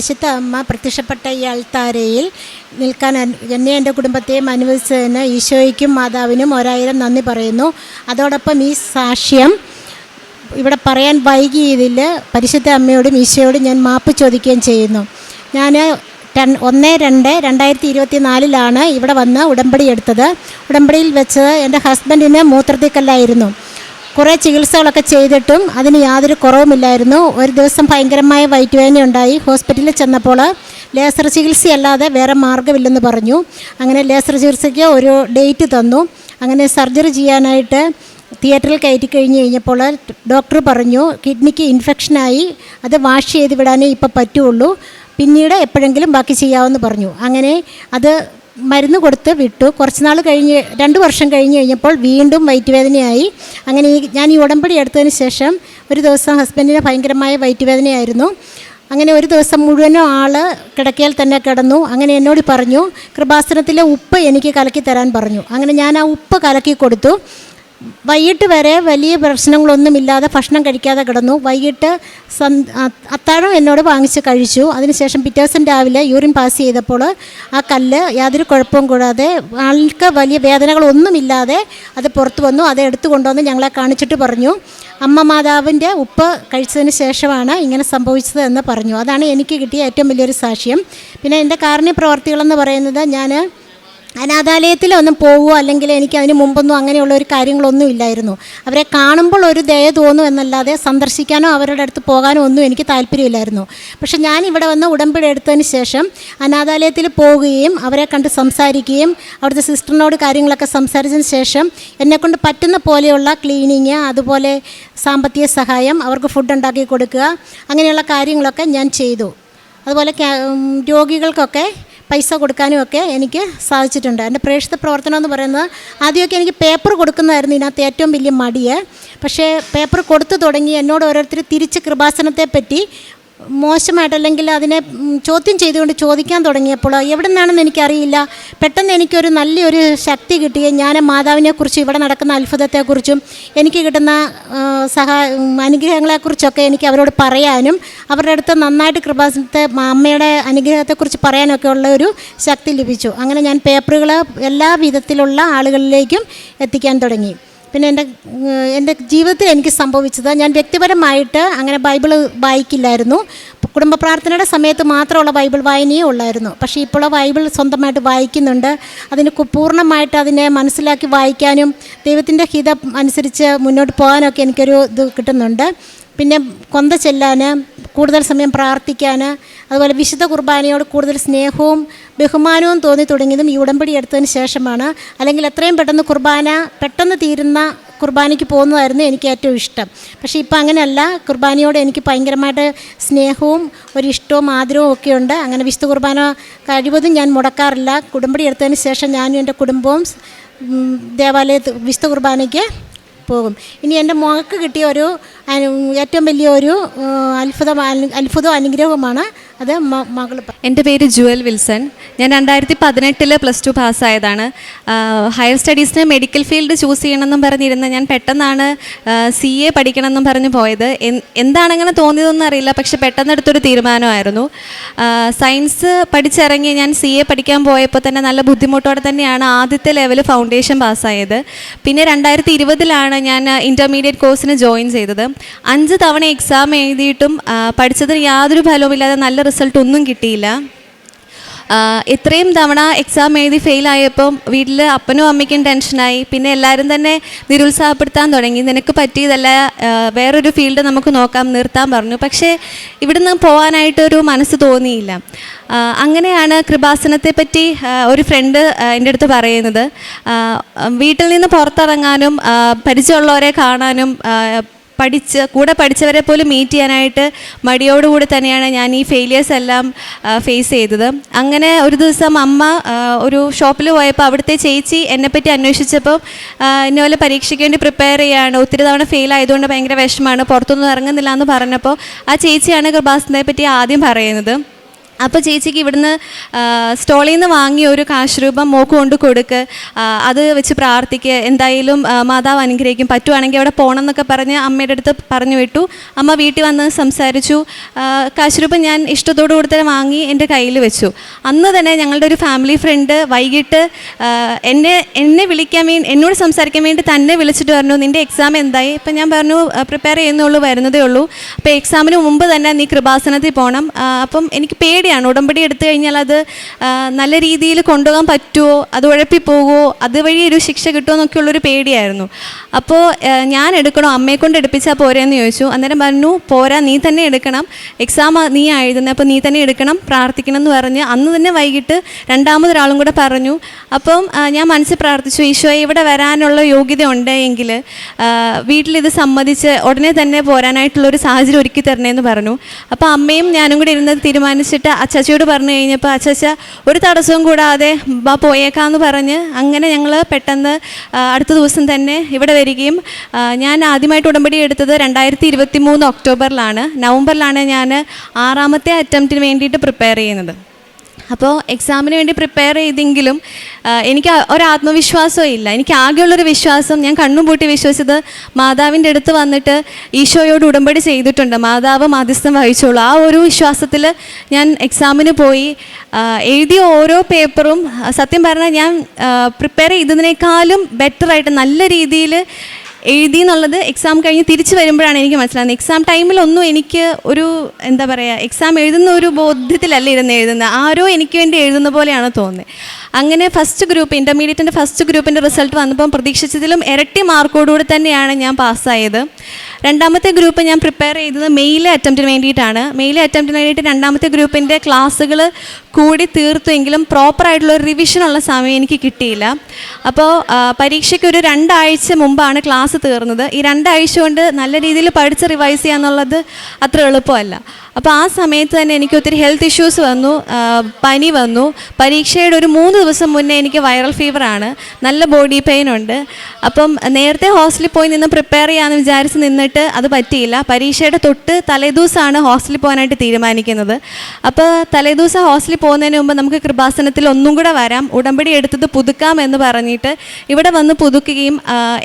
പരിശുദ്ധ അമ്മ പ്രത്യക്ഷപ്പെട്ട ഈ അൾത്താരയിൽ നിൽക്കാൻ എന്നെ എന്റെ കുടുംബത്തെയും അനുവദിച്ചതിന് ഈശോയ്ക്കും മാതാവിനും ഒരായിരം നന്ദി പറയുന്നു. അതോടൊപ്പം ഈ സാക്ഷ്യം ഇവിടെ പറയാൻ വൈകിയതിൽ പരിശുദ്ധ അമ്മയോടും ഈശോയോടും ഞാൻ മാപ്പ് ചോദിക്കുകയും ചെയ്യുന്നു. ഞാൻ രൺ ഒന്ന് രണ്ട് രണ്ടായിരത്തി ഇരുപത്തി നാലിലാണ് ഇവിടെ വന്ന് ഉടമ്പടി എടുത്തത്. ഉടമ്പടിയിൽ വെച്ച് എന്റെ ഹസ്ബൻഡിന് മൂത്രത്തിക്കല്ലായിരുന്നു. കുറേ ചികിത്സകളൊക്കെ ചെയ്തിട്ടും അതിന് യാതൊരു കുറവുമില്ലായിരുന്നു. ഒരു ദിവസം ഭയങ്കരമായ വയറ്റുവേദന ഉണ്ടായി. ഹോസ്പിറ്റലിൽ ചെന്നപ്പോൾ ലേസർ ചികിത്സയല്ലാതെ വേറെ മാർഗമില്ലെന്ന് പറഞ്ഞു. അങ്ങനെ ലേസർ ചികിത്സയ്ക്ക് ഒരു ഡേറ്റ് തന്നു. അങ്ങനെ സർജറി ചെയ്യാനായിട്ട് തിയേറ്ററിൽ കയറ്റി കഴിഞ്ഞ് കഴിഞ്ഞപ്പോൾ ഡോക്ടർ പറഞ്ഞു കിഡ്നിക്ക് ഇൻഫെക്ഷനായി. അത് വാഷ് ചെയ്ത് വിടാനേ ഇപ്പോൾ പറ്റുള്ളൂ. പിന്നീട് എപ്പോഴെങ്കിലും ബാക്കി ചെയ്യാമെന്ന് പറഞ്ഞു. അങ്ങനെ അത് മരുന്ന് കൊടുത്ത് വിട്ടു. കുറച്ച് നാൾ കഴിഞ്ഞ് രണ്ട് വർഷം കഴിഞ്ഞ് കഴിഞ്ഞപ്പോൾ വീണ്ടും വയറ്റുവേദനയായി. അങ്ങനെ ഈ ഞാൻ ഈ ഉടമ്പടി എടുത്തതിന് ശേഷം ഒരു ദിവസം ഹസ്ബൻഡിന് ഭയങ്കരമായ വയറ്റുവേദനയായിരുന്നു. അങ്ങനെ ഒരു ദിവസം മുഴുവനും ആൾ കിടക്കയിൽ തന്നെ കിടന്നു. അങ്ങനെ എന്നോട് പറഞ്ഞു കൃപാസനത്തിലെ ഉപ്പ് എനിക്ക് കലക്കി തരാൻ പറഞ്ഞു. അങ്ങനെ ഞാൻ ആ ഉപ്പ് കലക്കി കൊടുത്തു. വൈകിട്ട് വരെ വലിയ പ്രശ്നങ്ങളൊന്നുമില്ലാതെ ഭക്ഷണം കഴിക്കാതെ കിടന്നു. വൈകിട്ട് അത്താഴം എന്നോട് വാങ്ങിച്ച് കഴിച്ചു. അതിനുശേഷം പിറ്റേ ദിവസം രാവിലെ യൂറിൻ പാസ് ചെയ്തപ്പോൾ ആ കല്ല് യാതൊരു കുഴപ്പവും കൂടാതെ ആൾക്ക് വലിയ വേദനകളൊന്നുമില്ലാതെ അത് പുറത്തു വന്നു. അത് എടുത്തു കൊണ്ടുവന്ന് ഞങ്ങളെ കാണിച്ചിട്ട് പറഞ്ഞു. അമ്മ മാതാവിന്റെ ഉപ്പ് കഴിച്ചതിന് ശേഷമാണ് ഇങ്ങനെ സംഭവിച്ചത് എന്ന് പറഞ്ഞു. അതാണ് എനിക്ക് കിട്ടിയ ഏറ്റവും വലിയൊരു സാക്ഷ്യം. പിന്നെ എന്റെ കാരുണ്യ പ്രവർത്തികളെന്ന് പറയുന്നത് ഞാൻ അനാഥാലയത്തിലൊന്നും പോവുകയോ അല്ലെങ്കിൽ എനിക്ക് അതിന് മുമ്പൊന്നും അങ്ങനെയുള്ള ഒരു കാര്യങ്ങളൊന്നും ഇല്ലായിരുന്നു. അവരെ കാണുമ്പോൾ ഒരു ദയ തോന്നും എന്നല്ലാതെ സന്ദർശിക്കാനോ അവരുടെ അടുത്ത് പോകാനോ ഒന്നും എനിക്ക് താല്പര്യമില്ലായിരുന്നു. പക്ഷെ ഞാൻ ഇവിടെ വന്ന് ഉടമ്പടി എടുത്തതിന് ശേഷം അനാഥാലയത്തിൽ പോവുകയും അവരെ കണ്ട് സംസാരിക്കുകയും അവിടുത്തെ സിസ്റ്ററിനോട് കാര്യങ്ങളൊക്കെ സംസാരിച്ചതിന് ശേഷം എന്നെക്കൊണ്ട് പറ്റുന്ന പോലെയുള്ള ക്ലീനിങ് അതുപോലെ സാമ്പത്തിക സഹായം അവർക്ക് ഫുഡ് ഉണ്ടാക്കി കൊടുക്കുക അങ്ങനെയുള്ള കാര്യങ്ങളൊക്കെ ഞാൻ ചെയ്തു. അതുപോലെ രോഗികൾക്കൊക്കെ പൈസ കൊടുക്കാനും ഒക്കെ എനിക്ക് സാധിച്ചിട്ടുണ്ട്. എന്റെ പ്രേക്ഷിത പ്രവർത്തനം എന്ന് പറയുന്നത് ആദ്യമൊക്കെ എനിക്ക് പേപ്പർ കൊടുക്കുന്നതായിരുന്നു ഇതിനകത്ത് ഏറ്റവും വലിയ മടിയെ. പക്ഷേ പേപ്പർ കൊടുത്തു തുടങ്ങി എന്നോട് ഓരോരുത്തർ തിരിച്ച് കൃപാസനത്തെ മോശമായിട്ടല്ലെങ്കിൽ അതിനെ ചോദ്യം ചെയ്തുകൊണ്ട് ചോദിക്കാൻ തുടങ്ങിയപ്പോൾ എവിടെ നിന്നാണെന്ന് എനിക്കറിയില്ല. പെട്ടെന്ന് എനിക്കൊരു നല്ലൊരു ശക്തി കിട്ടി. ഞാൻ മാതാവിനെക്കുറിച്ച് ഇവിടെ നടക്കുന്ന അത്ഭുതത്തെക്കുറിച്ചും എനിക്ക് കിട്ടുന്ന സഹാ അനുഗ്രഹങ്ങളെക്കുറിച്ചൊക്കെ എനിക്ക് അവരോട് പറയാനും അവരുടെ അടുത്ത് നന്നായിട്ട് കൃപാസനത്തെ അമ്മയുടെ അനുഗ്രഹത്തെക്കുറിച്ച് പറയാനൊക്കെ ഉള്ള ഒരു ശക്തി ലഭിച്ചു. അങ്ങനെ ഞാൻ പേപ്പറുകൾ എല്ലാ വിധത്തിലുള്ള ആളുകളിലേക്കും എത്തിക്കാൻ തുടങ്ങി. പിന്നെ എന്റെ എന്റെ ജീവിതത്തിൽ എനിക്ക് സംഭവിച്ചത് ഞാൻ വ്യക്തിപരമായിട്ട് അങ്ങനെ ബൈബിൾ വായിക്കില്ലായിരുന്നു. കുടുംബ പ്രാർത്ഥനയുടെ സമയത്ത് മാത്രമുള്ള ബൈബിൾ വായനയേ ഉള്ളായിരുന്നു. പക്ഷേ ഇപ്പോൾ ബൈബിൾ സ്വന്തമായിട്ട് വായിക്കുന്നുണ്ട്. അതിന് പൂർണമായിട്ട് അതിനെ മനസ്സിലാക്കി വായിക്കാനും ദൈവത്തിന്റെ ഹിതം അനുസരിച്ച് മുന്നോട്ട് പോകാനൊക്കെ എനിക്കൊരു ഇത് കിട്ടുന്നുണ്ട്. പിന്നെ കൊന്ത ചെല്ലാൻ കൂടുതൽ സമയം പ്രാർത്ഥിക്കാൻ അതുപോലെ വിശുദ്ധ കുർബാനയോട് കൂടുതൽ സ്നേഹവും ബഹുമാനവും തോന്നി തുടങ്ങിയതും ഈ ഉടമ്പടി എടുത്തതിന് ശേഷമാണ്. അല്ലെങ്കിൽ എത്രയും പെട്ടെന്ന് കുർബാന പെട്ടെന്ന് തീരുന്ന കുർബാനയ്ക്ക് പോകുന്നതായിരുന്നു എനിക്ക് ഏറ്റവും ഇഷ്ടം. പക്ഷേ ഇപ്പം അങ്ങനെയല്ല. കുർബാനയോട് എനിക്ക് ഭയങ്കരമായിട്ട് സ്നേഹവും ഒരു ഇഷ്ടവും ആദരവും ഒക്കെ ഉണ്ട്. അങ്ങനെ വിശുദ്ധ കുർബാന കഴിവതും ഞാൻ മുടക്കാറില്ല. കുടുംബടി എടുത്തതിന് ശേഷം ഞാനും എന്റെ കുടുംബവും ദേവാലയ വിശുദ്ധ കുർബാനയ്ക്ക് പോകും. ഇനി എന്റെ മുഖക്ക് കിട്ടിയ ഒരു ഏറ്റവും വലിയ ഒരു അത്ഭുതം അത്ഭുതവും അനുഗ്രഹവുമാണ് അത് മകൾ എന്റെ പേര് ജുവൽ വിൽസൺ. ഞാൻ രണ്ടായിരത്തി പതിനെട്ടിൽ പ്ലസ് ടു പാസ്സായതാണ്. ഹയർ സ്റ്റഡീസിന് മെഡിക്കൽ ഫീൽഡ് ചൂസ് ചെയ്യണമെന്നും പറഞ്ഞിരുന്ന ഞാൻ പെട്ടെന്നാണ് സി എ പഠിക്കണമെന്നും പറഞ്ഞ് പോയത്. എന്താണങ്ങനെ തോന്നിയതൊന്നും അറിയില്ല പക്ഷെ പെട്ടെന്ന് എടുത്തൊരു തീരുമാനമായിരുന്നു സയൻസ് പഠിച്ചിറങ്ങി ഞാൻ സി എ പഠിക്കാൻ പോയപ്പോൾ തന്നെ നല്ല ബുദ്ധിമുട്ടോടെ തന്നെയാണ് ആദ്യത്തെ ലെവൽ ഫൗണ്ടേഷൻ പാസ്സായത്. പിന്നെ രണ്ടായിരത്തി ഇരുപതിലാണ് ഞാൻ ഇന്റർമീഡിയറ്റ് കോഴ്സിന് ജോയിൻ ചെയ്തത്. അഞ്ച് തവണ എക്സാം എഴുതിയിട്ടും പഠിച്ചതിന് യാതൊരു ഫലവുമില്ലാതെ നല്ല റിസൾട്ട് ഒന്നും കിട്ടിയില്ല. ഇത്രയും തവണ എക്സാം എഴുതി ഫെയിലായപ്പം വീട്ടിൽ അപ്പനും അമ്മയ്ക്കും ടെൻഷനായി പിന്നെ എല്ലാവരും തന്നെ നിരുത്സാഹപ്പെടുത്താൻ തുടങ്ങി. നിനക്ക് പറ്റിയതല്ല വേറൊരു ഫീൽഡ് നമുക്ക് നോക്കാം നിർത്താൻ പറഞ്ഞു. പക്ഷേ ഇവിടുന്ന് പോകാനായിട്ടൊരു മനസ്സ് തോന്നിയില്ല. അങ്ങനെയാണ് കൃപാസനത്തെ പറ്റി ഒരു ഫ്രണ്ട് എന്റെ അടുത്ത് പറയുന്നത്. വീട്ടിൽ നിന്ന് പുറത്തിറങ്ങാനും പരിചയമുള്ളവരെ കാണാനും പഠിച്ച് കൂടെ പഠിച്ചവരെ പോലും മീറ്റ് ചെയ്യാനായിട്ട് മടിയോടുകൂടി തന്നെയാണ് ഞാൻ ഈ ഫെയിലിയേഴ്സ് എല്ലാം ഫേസ് ചെയ്തത്. അങ്ങനെ ഒരു ദിവസം അമ്മ ഒരു ഷോപ്പിൽ പോയപ്പോൾ അവിടുത്തെ ചേച്ചി എന്നെപ്പറ്റി അന്വേഷിച്ചപ്പോൾ എന്നെ പോലെ പരീക്ഷയ്ക്ക് വേണ്ടി പ്രിപ്പയർ ചെയ്യാണ്. ഒത്തിരി തവണ ഫെയിൽ ആയതുകൊണ്ട് ഭയങ്കര വിഷമമാണ്. പുറത്തൊന്നും ഇറങ്ങുന്നില്ല എന്ന് പറഞ്ഞപ്പോൾ ആ ചേച്ചിയാണ് കൃപാസനത്തെ പറ്റി ആദ്യം പറയുന്നത്. അപ്പോൾ ചേച്ചിക്ക് ഇവിടുന്ന് സ്റ്റോളിൽ നിന്ന് വാങ്ങിയ ഒരു കാശ് രൂപം മോക്ക് കൊണ്ട് കൊടുക്ക്. അത് വെച്ച് പ്രാർത്ഥിക്കുക എന്തായാലും മാതാവ് അനുഗ്രഹിക്കും. പറ്റുവാണെങ്കിൽ അവിടെ പോകണം എന്നൊക്കെ പറഞ്ഞ് അമ്മയുടെ അടുത്ത് പറഞ്ഞു വിട്ടു. അമ്മ വീട്ടിൽ വന്ന് സംസാരിച്ചു. കാശ് രൂപം ഞാൻ ഇഷ്ടത്തോടു കൂടി തന്നെ വാങ്ങി എന്റെ കയ്യിൽ വെച്ചു. അന്ന് തന്നെ ഞങ്ങളുടെ ഒരു ഫാമിലി ഫ്രണ്ട് വൈകിട്ട് എന്നെ എന്നെ വിളിക്കാൻ വേണ്ടി എന്നോട് സംസാരിക്കാൻ വേണ്ടി തന്നെ വിളിച്ചിട്ട് പറഞ്ഞു നിന്റെ എക്സാം എന്തായി? ഇപ്പം ഞാൻ പറഞ്ഞു പ്രിപ്പയർ ചെയ്യുന്നുള്ളൂ വരുന്നതേ ഉള്ളൂ. അപ്പോൾ എക്സാമിന് മുമ്പ് തന്നെ നീ കൃപാസനത്തിൽ പോകണം അപ്പം എനിക്ക് പേടിയാണ് ഉടമ്പടി എടുത്തു കഴിഞ്ഞാൽ അത് നല്ല രീതിയിൽ കൊണ്ടുപോകാൻ പറ്റുമോ? അത് ഉഴപ്പിപ്പോകുമോ അതുവഴി ഒരു ശിക്ഷ കിട്ടുമോ എന്നൊക്കെയുള്ളൊരു പേടിയായിരുന്നു. അപ്പോൾ ഞാൻ എടുക്കണോ? അമ്മയെ കൊണ്ട് എടുപ്പിച്ചാൽ പോരെന്ന് ചോദിച്ചു. അന്നേരം പറഞ്ഞു പോരാ നീ തന്നെ എടുക്കണം. എക്സാം നീ ആയിരുന്നു അപ്പോൾ നീ തന്നെ എടുക്കണം. പ്രാർത്ഥിക്കണം എന്ന് പറഞ്ഞ് അന്ന് തന്നെ വൈകിട്ട് രണ്ടാമതൊരാളും കൂടെ പറഞ്ഞു. അപ്പം ഞാൻ മനസ്സിൽ പ്രാർത്ഥിച്ചു ഈശോയെ ഇവിടെ വരാനുള്ള യോഗ്യത ഉണ്ടെങ്കിൽ വീട്ടിലിത് സമ്മതിച്ച് ഉടനെ തന്നെ പോരാനായിട്ടുള്ളൊരു സാഹചര്യം ഒരുക്കി തരണേന്ന് പറഞ്ഞു. അപ്പോൾ അമ്മയും ഞാനും കൂടി ഇരുന്നത് തീരുമാനിച്ചിട്ട് അച്ചാച്ചിയോട് പറഞ്ഞു കഴിഞ്ഞപ്പോൾ അച്ചാച്ച ഒരു തടസ്സവും കൂടാതെ ബാ പോയേക്കാന്ന് പറഞ്ഞ് അങ്ങനെ ഞങ്ങൾ പെട്ടെന്ന് അടുത്ത ദിവസം തന്നെ ഇവിടെ വരികയും ഞാൻ ആദ്യമായിട്ട് ഉടമ്പടി എടുത്തത് രണ്ടായിരത്തി ഇരുപത്തി മൂന്ന് ഒക്ടോബറിലാണ്. നവംബറിലാണ് ഞാൻ ആറാമത്തെ അറ്റംപ്റ്റിന് വേണ്ടിയിട്ട് പ്രിപ്പയർ ചെയ്യുന്നത്. അപ്പോൾ എക്സാമിന് വേണ്ടി പ്രിപ്പയർ ചെയ്തെങ്കിലും എനിക്ക് ഒരു ആത്മവിശ്വാസവും ഇല്ല. എനിക്ക് ആകെയുള്ളൊരു വിശ്വാസം ഞാൻ കണ്ണും പൂട്ടി വിശ്വസിച്ചത് മാതാവിന്റെ അടുത്ത് വന്നിട്ട് ഈശോയോട് ഉടമ്പടി ചെയ്തിട്ടുണ്ട്. മാതാവ് മാധ്യസ്ഥം വഹിച്ചോളൂ. ആ ഒരു വിശ്വാസത്തിൽ ഞാൻ എക്സാമിന് പോയി എഴുതിയ ഓരോ പേപ്പറും സത്യം പറഞ്ഞാൽ ഞാൻ പ്രിപ്പയർ ചെയ്തതിനേക്കാളും ബെറ്ററായിട്ട് നല്ല രീതിയിൽ എഴുതി എന്നുള്ളത് എക്സാം കഴിഞ്ഞ് തിരിച്ചു വരുമ്പോഴാണ് എനിക്ക് മനസ്സിലാകുന്നത്. എക്സാം ടൈമിലൊന്നും എനിക്ക് ഒരു എന്താ പറയുക എക്സാം എഴുതുന്ന ഒരു ബോധ്യത്തിലല്ല ഇരുന്ന് എഴുതുന്നത്. ആരോ എനിക്ക് വേണ്ടി എഴുതുന്ന പോലെയാണ് തോന്നുന്നത്. അങ്ങനെ ഫസ്റ്റ് ഗ്രൂപ്പ് ഇന്റർമീഡിയറ്റിന്റെ ഫസ്റ്റ് ഗ്രൂപ്പിന്റെ റിസൾട്ട് വന്നപ്പം പ്രതീക്ഷിച്ചതിലും ഇരട്ടി മാർക്കോടുകൂടി തന്നെയാണ് ഞാൻ പാസ്സായത് രണ്ടാമത്തെ ഗ്രൂപ്പ് ഞാൻ പ്രിപ്പയർ ചെയ്തത് മെയിലെ അറ്റംപ്റ്റിന് വേണ്ടിയിട്ടാണ്. മെയിലെ അറ്റംപ്റ്റിന് വേണ്ടിയിട്ട് രണ്ടാമത്തെ ഗ്രൂപ്പിന്റെ ക്ലാസ്സുകൾ കൂടി തീർത്തു തീർത്തുവെങ്കിലും പ്രോപ്പറായിട്ടുള്ള ഒരു റിവിഷനുള്ള സമയം എനിക്ക് കിട്ടിയില്ല. അപ്പോൾ പരീക്ഷയ്ക്ക് ഒരു രണ്ടാഴ്ച മുമ്പാണ് ക്ലാസ് തീർന്നത്. ഈ രണ്ടാഴ്ച കൊണ്ട് നല്ല രീതിയിൽ പഠിച്ച് റിവൈസ് ചെയ്യാന്നുള്ളത് അത്ര എളുപ്പമല്ല. അപ്പോൾ ആ സമയത്ത് തന്നെ എനിക്ക് ഒത്തിരി ഹെൽത്ത് ഇഷ്യൂസ് വന്നു പനി വന്നു. പരീക്ഷയുടെ ഒരു മൂന്ന് ദിവസം മുന്നേ എനിക്ക് വൈറൽ ഫീവറാണ് നല്ല ബോഡി പെയിൻ ഉണ്ട്. അപ്പം നേരത്തെ ഹോസ്റ്റലിൽ പോയി നിന്ന് പ്രിപ്പയർ ചെയ്യാമെന്ന് വിചാരിച്ച് നിന്നിട്ട് അത് പറ്റിയില്ല. പരീക്ഷയുടെ തൊട്ട് തലേദിവസമാണ് ഹോസ്റ്റലിൽ പോകാനായിട്ട് തീരുമാനിക്കുന്നത്. അപ്പോൾ തലേദിവസം ഹോസ്റ്റലിൽ പോകുന്നതിന് മുമ്പ് നമുക്ക് കൃപാസനത്തിൽ ഒന്നും കൂടെ വരാം. ഉടമ്പടി എടുത്തത് പുതുക്കാം എന്ന് പറഞ്ഞിട്ട് ഇവിടെ വന്ന് പുതുക്കുകയും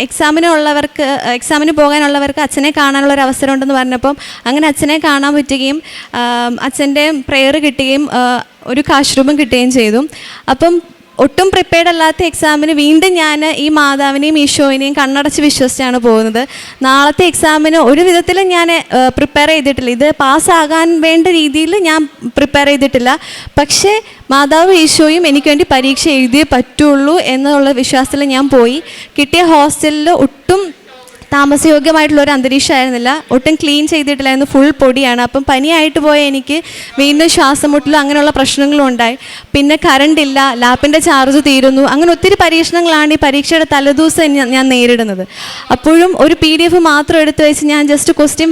എക്സാമിനുള്ളവർക്ക് എക്സാമിന് പോകാനുള്ളവർക്ക് അച്ഛനെ കാണാനുള്ള ഒരു അവസരം ഉണ്ടെന്ന് പറഞ്ഞപ്പം അങ്ങനെ അച്ഛനെ കാണാൻ പറ്റുകയും ആ, അച്ഛന്റെ പ്രെയർ കിട്ടുകയും ഒരു കാശ്രൂപം കിട്ടുകയും ചെയ്തു. അപ്പം ഒട്ടും പ്രിപ്പയർഡ് അല്ലാത്ത എക്സാമിന് വീണ്ടും ഞാൻ ഈ മാതാവിനെയും ഈശോയിനെയും കണ്ണടച്ച് വിശ്വസിച്ചാണ് പോകുന്നത്. നാളത്തെ എക്സാമിന് ഒരു വിധത്തിലും ഞാൻ പ്രിപ്പയർ ചെയ്തിട്ടില്ല. ഇത് പാസ്സാകാൻ വേണ്ട രീതിയിൽ ഞാൻ പ്രിപ്പയർ ചെയ്തിട്ടില്ല. പക്ഷേ മാതാവ് ഈശോയും എനിക്ക് വേണ്ടി പരീക്ഷ എഴുതിയേ പറ്റുള്ളൂ എന്നുള്ള വിശ്വാസത്തിൽ ഞാൻ പോയി. കിട്ടിയ ഹോസ്റ്റലിൽ ഒട്ടും താമസയോഗ്യമായിട്ടുള്ള ഒരു അന്തരീക്ഷമായിരുന്നില്ല. ഒട്ടും ക്ലീൻ ചെയ്തിട്ടില്ലായിരുന്നു. ഫുൾ പൊടിയാണ്. അപ്പം പനിയായിട്ട് പോയ എനിക്ക് വീണ്ടും ശ്വാസം മുട്ടലും അങ്ങനെയുള്ള പ്രശ്നങ്ങളും ഉണ്ടായി. പിന്നെ കറണ്ട് ഇല്ല. ലാപ്പിന്റെ ചാർജ് തീരുന്നു. അങ്ങനെ ഒത്തിരി പരീക്ഷണങ്ങളാണ് ഈ പരീക്ഷയുടെ തലേദിവസം ഞാൻ- നേരിടുന്നത്. അപ്പോഴും ഒരു പി ഡി എഫ് മാത്രം എടുത്തു വെച്ച് ഞാൻ ജസ്റ്റ് ക്വസ്റ്റ്യൻ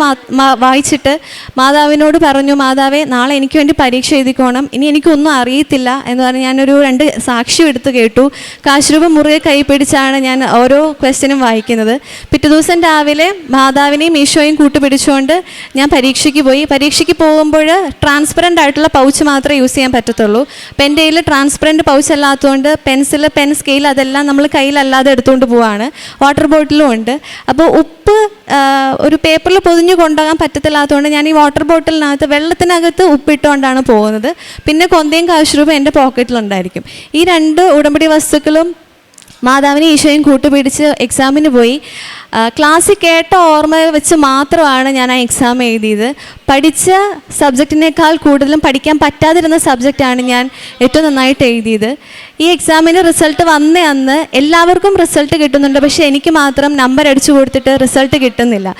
വായിച്ചിട്ട് മാതാവിനോട് പറഞ്ഞു മാതാവേ നാളെ എനിക്ക് വേണ്ടി പരീക്ഷ എഴുതിക്കോണം. ഇനി എനിക്കൊന്നും അറിയത്തില്ല. എന്ന് പറഞ്ഞ് ഞാനൊരു രണ്ട് സാക്ഷ്യം എടുത്ത് കേട്ടു. കാശ്രൂപ മുറുകെ കൈ പിടിച്ചാണ് ഞാൻ ഓരോ ക്വസ്റ്റ്യനും വായിക്കുന്നത്. പിറ്റേ ദിവസം രാവിലെ മാതാവിനെയും ഈശോയും കൂട്ടുപിടിച്ചുകൊണ്ട് ഞാൻ പരീക്ഷയ്ക്ക് പോയി. പരീക്ഷയ്ക്ക് പോകുമ്പോൾ ട്രാൻസ്പെറന്റ് ആയിട്ടുള്ള പൗച്ച് മാത്രമേ യൂസ് ചെയ്യാൻ പറ്റത്തുള്ളൂ. അപ്പം എന്റെ കയ്യിൽ ട്രാൻസ്പെറന്റ് പൗച്ച് അല്ലാത്തതുകൊണ്ട് പെൻസിൽ പെൻ സ്കെയിൽ അതെല്ലാം നമ്മൾ കയ്യിലല്ലാതെ എടുത്തുകൊണ്ട് പോവാണ്. വാട്ടർ ബോട്ടിലും ഉണ്ട്. അപ്പോൾ ഉപ്പ് ഒരു പേപ്പറിൽ പൊതിഞ്ഞു കൊണ്ടുപോകാൻ പറ്റത്തില്ലാത്തതുകൊണ്ട് ഞാൻ ഈ വാട്ടർ ബോട്ടിലിനകത്ത് വെള്ളത്തിനകത്ത് ഉപ്പിട്ടുകൊണ്ടാണ് പോകുന്നത്. പിന്നെ കൊന്തയും കാശ് രൂപ എന്റെ പോക്കറ്റിലുണ്ടായിരിക്കും ഈ രണ്ട് ഉടമ്പടി വസ്തുക്കളും മാതാവിനെ ഈശോയും കൂട്ടുപിടിച്ച് എക്സാമിന് പോയി. ക്ലാസ്സിൽ കേട്ട ഓർമ്മ വെച്ച് മാത്രമാണ് ഞാൻ ആ എക്സാം എഴുതിയത്. പഠിച്ച സബ്ജക്റ്റിനേക്കാൾ കൂടുതലും പഠിക്കാൻ പറ്റാതിരുന്ന സബ്ജക്റ്റാണ് ഞാൻ ഏറ്റവും നന്നായിട്ട് എഴുതിയത്. ഈ എക്സാമിന് റിസൾട്ട് വന്ന അന്ന് എല്ലാവർക്കും റിസൾട്ട് കിട്ടുന്നുണ്ട്. പക്ഷേ എനിക്ക് മാത്രം നമ്പർ അടിച്ചു കൊടുത്തിട്ട് റിസൾട്ട് കിട്ടുന്നില്ല.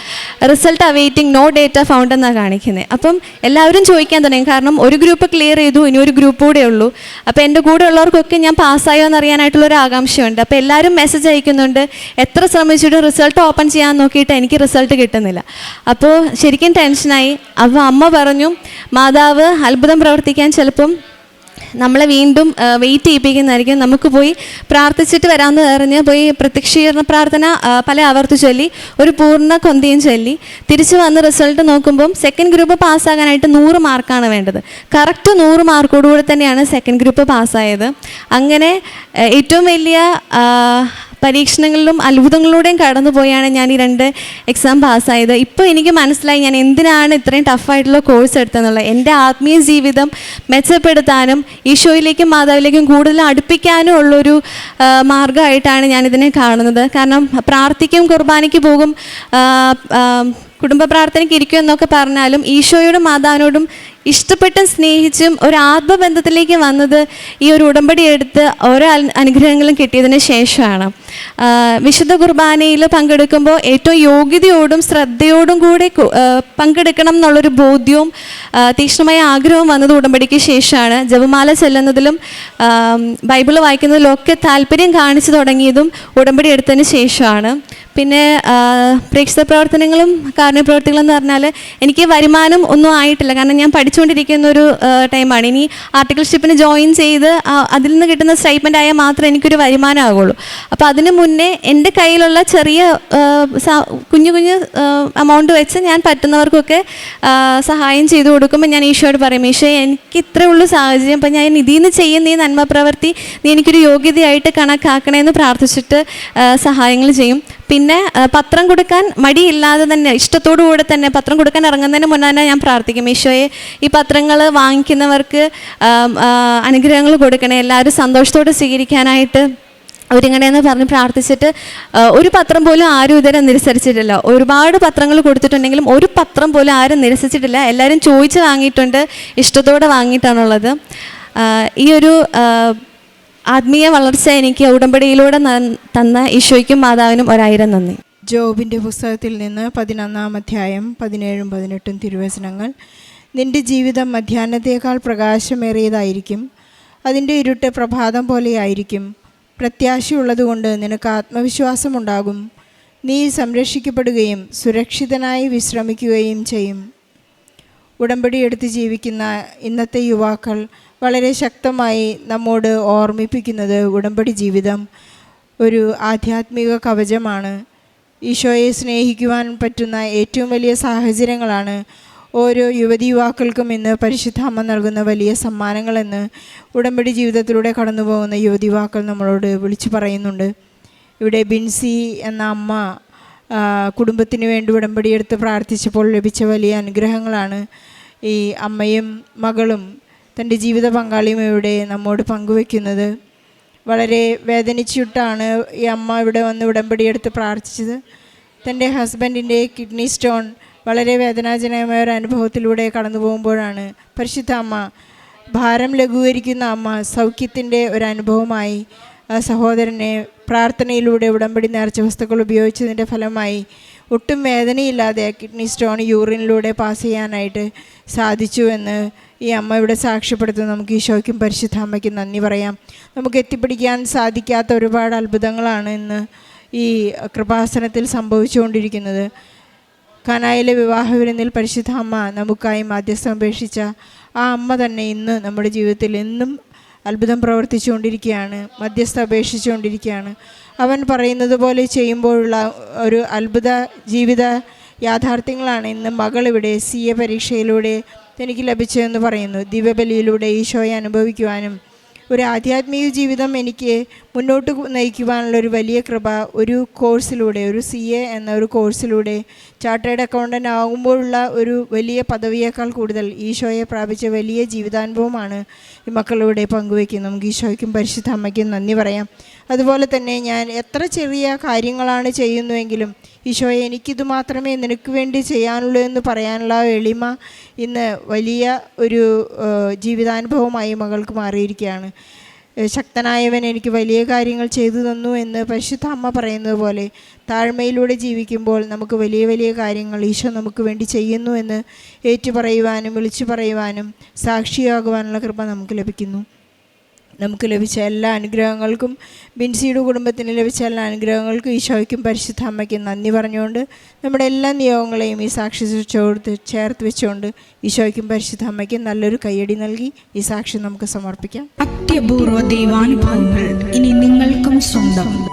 Result awaiting no data found എന്നാണ് കാണിക്കുന്നത്. അപ്പം എല്ലാവരും ചോദിക്കാൻ തുടങ്ങി. കാരണം ഒരു ഗ്രൂപ്പ് ക്ലിയർ ചെയ്തു ഇനി ഒരു ഗ്രൂപ്പ് കൂടെ ഉള്ളൂ. അപ്പോൾ എന്റെ കൂടെ ഉള്ളവർക്കൊക്കെ ഞാൻ പാസ്സായോ എന്ന് അറിയാനായിട്ടുള്ളൊരു ആകാംക്ഷയുണ്ട്. അപ്പോൾ എല്ലാവരും മെസ്സേജ് അയക്കുന്നുണ്ട്. എത്ര ശ്രമിച്ചിട്ടും റിസൾട്ട് ഓപ്പൺ ചെയ്യാൻ നോക്കിയിട്ട് എനിക്ക് റിസൾട്ട് കിട്ടുന്നില്ല. അപ്പോൾ ശരിക്കും ടെൻഷനായി അപ്പോൾ അമ്മ പറഞ്ഞു മാതാവ് അത്ഭുതം പ്രവർത്തിക്കാൻ ചിലപ്പം നമ്മളെ വീണ്ടും വെയിറ്റ് ചെയ്യിപ്പിക്കുന്നതായിരിക്കും. നമുക്ക് പോയി പ്രാർത്ഥിച്ചിട്ട് വരാമെന്ന് പറഞ്ഞ് പോയി പ്രത്യക്ഷീകരണ പ്രാർത്ഥന പല ആവർത്തി ചൊല്ലി ഒരു പൂർണ കൊന്തിയും ചൊല്ലി. തിരിച്ചു വന്ന് റിസൾട്ട് നോക്കുമ്പം സെക്കൻഡ് ഗ്രൂപ്പ് പാസ്സാകാനായിട്ട് നൂറ് മാർക്കാണ് വേണ്ടത്. കറക്റ്റ് നൂറ് മാർക്കോടുകൂടി തന്നെയാണ് സെക്കൻഡ് ഗ്രൂപ്പ് പാസ്സായത് അങ്ങനെ ഏറ്റവും വലിയ പരീക്ഷണങ്ങളിലും അത്ഭുതങ്ങളിലൂടെയും കടന്നുപോയാണ് ഞാൻ ഈ രണ്ട് എക്സാം പാസ്സായത് ഇപ്പോൾ എനിക്ക് മനസ്സിലായി ഞാൻ എന്തിനാണ് ഇത്രയും ടഫായിട്ടുള്ള കോഴ്സ് എടുത്തതെന്നുള്ളത്. എന്റെ ആത്മീയ ജീവിതം മെച്ചപ്പെടുത്താനും ഈശോയിലേക്കും മാതാവിലേക്കും കൂടുതൽ അടുപ്പിക്കാനും ഉള്ളൊരു മാർഗമായിട്ടാണ് ഞാനിതിനെ കാണുന്നത്. കാരണം പ്രാർത്ഥിക്കും കുർബാനയ്ക്ക് പോകും കുടുംബ പ്രാർത്ഥനയ്ക്ക് ഇരിക്കും എന്നൊക്കെ പറഞ്ഞാലും ഈശോയോടും മാതാവിനോടും ഇഷ്ടപ്പെട്ടും സ്നേഹിച്ചും ഒരു ആത്മബന്ധത്തിലേക്ക് വന്നത് ഈ ഒരു ഉടമ്പടി എടുത്ത് ഓരോ അനുഗ്രഹങ്ങളും കിട്ടിയതിന് ശേഷമാണ്. വിശുദ്ധ കുർബാനയിൽ പങ്കെടുക്കുമ്പോൾ ഏറ്റവും യോഗ്യതയോടും ശ്രദ്ധയോടും കൂടെ പങ്കെടുക്കണം എന്നുള്ളൊരു ബോധ്യവും തീക്ഷ്ണമായ ആഗ്രഹവും വന്നത് ഉടമ്പടിക്ക് ശേഷമാണ്. ജപമാല ചെല്ലുന്നതിലും ബൈബിൾ വായിക്കുന്നതിലും ഒക്കെ താല്പര്യം കാണിച്ചു തുടങ്ങിയതും ഉടമ്പടി എടുത്തതിന് ശേഷമാണ്. പിന്നെ പ്രേക്ഷിത പ്രവർത്തനങ്ങളും കാരുണ്യ പ്രവർത്തികളും എന്ന് പറഞ്ഞാൽ എനിക്ക് വരുമാനം ഒന്നും ആയിട്ടില്ല. കാരണം ഞാൻ പഠിച്ചുകൊണ്ടിരിക്കുന്ന ഒരു ടൈമാണ്. ഇനി ആർട്ടിക്കിൾഷിപ്പിന് ജോയിൻ ചെയ്ത് അതിൽ നിന്ന് കിട്ടുന്ന സ്റ്റൈപ്പന്റ് ആയാൽ മാത്രമേ എനിക്കൊരു വരുമാനം ആകുള്ളൂ അപ്പോൾ അതിന് മുന്നേ എന്റെ കയ്യിലുള്ള ചെറിയ കുഞ്ഞു കുഞ്ഞു എമൗണ്ട് വെച്ച് ഞാൻ പറ്റുന്നവർക്കൊക്കെ സഹായം ചെയ്തു കൊടുക്കുമ്പോൾ ഞാൻ ഈശോയോട് പറയും ഈശോ എനിക്ക് ഇത്രയേ ഉള്ളൂ സാഹചര്യം. അപ്പം ഞാൻ ഇതിൽ നിന്ന് ചെയ്യുന്ന ഈ നന്മ പ്രവൃത്തി നീ എനിക്കൊരു യോഗ്യതയായിട്ട് കണക്കാക്കണമെന്ന് പ്രാർത്ഥിച്ചിട്ട് സഹായങ്ങൾ ചെയ്യും. പിന്നെ പത്രം കൊടുക്കാൻ മടിയില്ലാതെ തന്നെ ഇഷ്ടത്തോടു കൂടെ തന്നെ പത്രം കൊടുക്കാൻ ഇറങ്ങുന്നതിന് മുന്നേ തന്നെ ഞാൻ പ്രാർത്ഥിക്കും. ഈശോയെ ഈ പത്രങ്ങൾ വാങ്ങിക്കുന്നവർക്ക് അനുഗ്രഹങ്ങൾ കൊടുക്കണേ എല്ലാവരും സന്തോഷത്തോടെ സ്വീകരിക്കാനായിട്ട് ഒരുങ്ങണേന്ന് പറഞ്ഞ് പ്രാർത്ഥിച്ചിട്ട് ഒരു പത്രം പോലും ആരും ഇതുവരെ നിരസിച്ചിട്ടില്ല. ഒരുപാട് പത്രങ്ങൾ കൊടുത്തിട്ടുണ്ടെങ്കിലും ഒരു പത്രം പോലും ആരും നിരസിച്ചിട്ടില്ല. എല്ലാവരും ചോദിച്ച് വാങ്ങിയിട്ടുണ്ട് ഇഷ്ടത്തോടെ വാങ്ങിയിട്ടാണുള്ളത്. ഈ ഒരു ആത്മീയ വളർച്ച എനിക്ക് ഉടമ്പടിയിലൂടെ തന്ന ഈശോയ്ക്കും മാതാവിനും ഒരായിരം നന്ദി. ജോബിന്റെ പുസ്തകത്തിൽ നിന്ന് പതിനൊന്നാം അധ്യായം പതിനേഴും പതിനെട്ടും തിരുവചനങ്ങൾ. നിന്റെ ജീവിതം മധ്യാഹ്നത്തേക്കാൾ പ്രകാശമേറിയതായിരിക്കും. അതിന്റെ ഇരുട്ട് പ്രഭാതം പോലെയായിരിക്കും. പ്രത്യാശയുള്ളതുകൊണ്ട് നിനക്ക് ആത്മവിശ്വാസമുണ്ടാകും. നീ സംരക്ഷിക്കപ്പെടുകയും സുരക്ഷിതനായി വിശ്രമിക്കുകയും ചെയ്യും. ഉടമ്പടിയെടുത്ത് ജീവിക്കുന്ന ഇന്നത്തെ യുവാക്കൾ വളരെ ശക്തമായി നമ്മോട് ഓർമ്മിപ്പിക്കുന്നത് ഉടമ്പടി ജീവിതം ഒരു ആധ്യാത്മിക കവചമാണ്. ഈശോയെ സ്നേഹിക്കുവാൻ പറ്റുന്ന ഏറ്റവും വലിയ സാഹചര്യങ്ങളാണ് ഓരോ യുവതി യുവാക്കൾക്കും ഇന്ന് പരിശുദ്ധ അമ്മ നൽകുന്ന വലിയ സമ്മാനങ്ങളെന്ന് ഉടമ്പടി ജീവിതത്തിലൂടെ കടന്നു പോകുന്ന യുവതി യുവാക്കൾ നമ്മളോട് വിളിച്ചു പറയുന്നുണ്ട്. ഇവിടെ ബിൻസി എന്ന അമ്മ കുടുംബത്തിന് വേണ്ടി ഉടമ്പടിയെടുത്ത് പ്രാർത്ഥിച്ചപ്പോൾ ലഭിച്ച വലിയ അനുഗ്രഹങ്ങളാണ് ഈ അമ്മയും മകളും തന്റെ ജീവിത പങ്കാളിയും ഇവിടെ നമ്മോട് പങ്കുവെക്കുന്നത് വളരെ വേദനിച്ചിട്ടാണ് ഈ അമ്മ ഇവിടെ വന്ന് ഉടമ്പടിയെടുത്ത് പ്രാർത്ഥിച്ചത്. തന്റെ ഹസ്ബൻഡിന്റെ കിഡ്നി സ്റ്റോൺ വളരെ വേദനാജനകമായ ഒരു അനുഭവത്തിലൂടെ കടന്നു പോകുമ്പോഴാണ് പരിശുദ്ധ അമ്മ ഭാരം ലഘൂകരിക്കുന്ന അമ്മ സൗഖ്യത്തിന്റെ ഒരു അനുഭവമായി സഹോദരനെ പ്രാർത്ഥനയിലൂടെ ഉടമ്പടി നേർച്ച വസ്തുക്കൾ ഉപയോഗിച്ചതിന്റെ ഫലമായി ഒട്ടും വേദനയില്ലാതെ കിഡ്നി സ്റ്റോൺ യൂറിനിലൂടെ പാസ് ചെയ്യാനായിട്ട് സാധിച്ചു എന്ന് ഈ അമ്മ ഇവിടെ സാക്ഷ്യപ്പെടുത്തുന്ന. നമുക്ക് ഈശോയ്ക്കും പരിശുദ്ധ അമ്മയ്ക്ക് നന്ദി പറയാം. നമുക്ക് എത്തിപ്പിടിക്കാൻ സാധിക്കാത്ത ഒരുപാട് അത്ഭുതങ്ങളാണ് ഇന്ന് ഈ കൃപാസനത്തിൽ സംഭവിച്ചുകൊണ്ടിരിക്കുന്നത്. കനായിലെ വിവാഹ വിരുന്നിൽ പരിശുദ്ധ അമ്മ നമുക്കായി മാധ്യസ്ഥം അപേക്ഷിച്ച ആ അമ്മ തന്നെ ഇന്ന് നമ്മുടെ ജീവിതത്തിൽ എന്നും അത്ഭുതം പ്രവർത്തിച്ചുകൊണ്ടിരിക്കുകയാണ് മധ്യസ്ഥ അപേക്ഷിച്ചുകൊണ്ടിരിക്കുകയാണ്. അവൻ പറയുന്നത് പോലെ ചെയ്യുമ്പോഴുള്ള ഒരു അത്ഭുത ജീവിത യാഥാർത്ഥ്യങ്ങളാണ്. ഇന്ന് മകൾ ഇവിടെ സി എ പരീക്ഷയിലൂടെ എനിക്ക് ലഭിച്ചതെന്ന് പറയുന്നു. ദിവ്യബലിയിലൂടെ ഈശോയെ അനുഭവിക്കുവാനും ഒരു ആധ്യാത്മിക ജീവിതം എനിക്ക് മുന്നോട്ട് നയിക്കുവാനുള്ള ഒരു വലിയ കൃപ ഒരു കോഴ്സിലൂടെ ഒരു സി എ എന്ന ഒരു കോഴ്സിലൂടെ ചാർട്ടേഡ് അക്കൗണ്ടന്റ് ആകുമ്പോഴുള്ള ഒരു വലിയ പദവിയേക്കാൾ കൂടുതൽ ഈശോയെ പ്രാപിച്ച വലിയ ജീവിതാനുഭവമാണ് ഈ മക്കളിലൂടെ പങ്കുവയ്ക്കുന്നത്. നമുക്ക് ഈശോയ്ക്കും പരിശുദ്ധ അമ്മയ്ക്കും നന്ദി പറയാം. അതുപോലെ തന്നെ ഞാൻ എത്ര ചെറിയ കാര്യങ്ങളാണ് ചെയ്യുന്നുവെങ്കിലും ഈശോയെ എനിക്കിത് മാത്രമേ നിനക്ക് വേണ്ടി ചെയ്യാനുള്ളൂ എന്ന് പറയാനുള്ള എളിമ ഇന്ന് വലിയ ഒരു ജീവിതാനുഭവമായി മകൾക്ക് മാറിയിരിക്കുകയാണ്. ശക്തനായവൻ എനിക്ക് വലിയ കാര്യങ്ങൾ ചെയ്തു തന്നു എന്ന് പരിശുദ്ധ അമ്മ പറയുന്നത് പോലെ താഴ്മയിലൂടെ ജീവിക്കുമ്പോൾ നമുക്ക് വലിയ വലിയ കാര്യങ്ങൾ ഈശോ നമുക്ക് വേണ്ടി ചെയ്യുന്നു എന്ന് ഏറ്റുപറയുവാനും വിളിച്ചു പറയുവാനും സാക്ഷിയാകുവാനുള്ള കൃപ നമുക്ക് ലഭിക്കുന്നു. നമുക്ക് ലഭിച്ച എല്ലാ അനുഗ്രഹങ്ങൾക്കും ബിൻസിയുടെ കുടുംബത്തിന് ലഭിച്ച എല്ലാ അനുഗ്രഹങ്ങൾക്കും ഈശോയ്ക്കും പരിശുദ്ധ അമ്മയ്ക്കും നന്ദി പറഞ്ഞുകൊണ്ട് നമ്മുടെ എല്ലാ നിയോഗങ്ങളെയും ഈ സാക്ഷി ചോർത്ത് ചേർത്ത് വെച്ചുകൊണ്ട് ഈശോയ്ക്കും പരിശുദ്ധ അമ്മയ്ക്കും നല്ലൊരു കയ്യടി നൽകി ഈ സാക്ഷി നമുക്ക് സമർപ്പിക്കാം. അത്യപൂർവ ദൈവാനുഭവങ്ങൾ ഇനി നിങ്ങൾക്കും സ്വന്തം.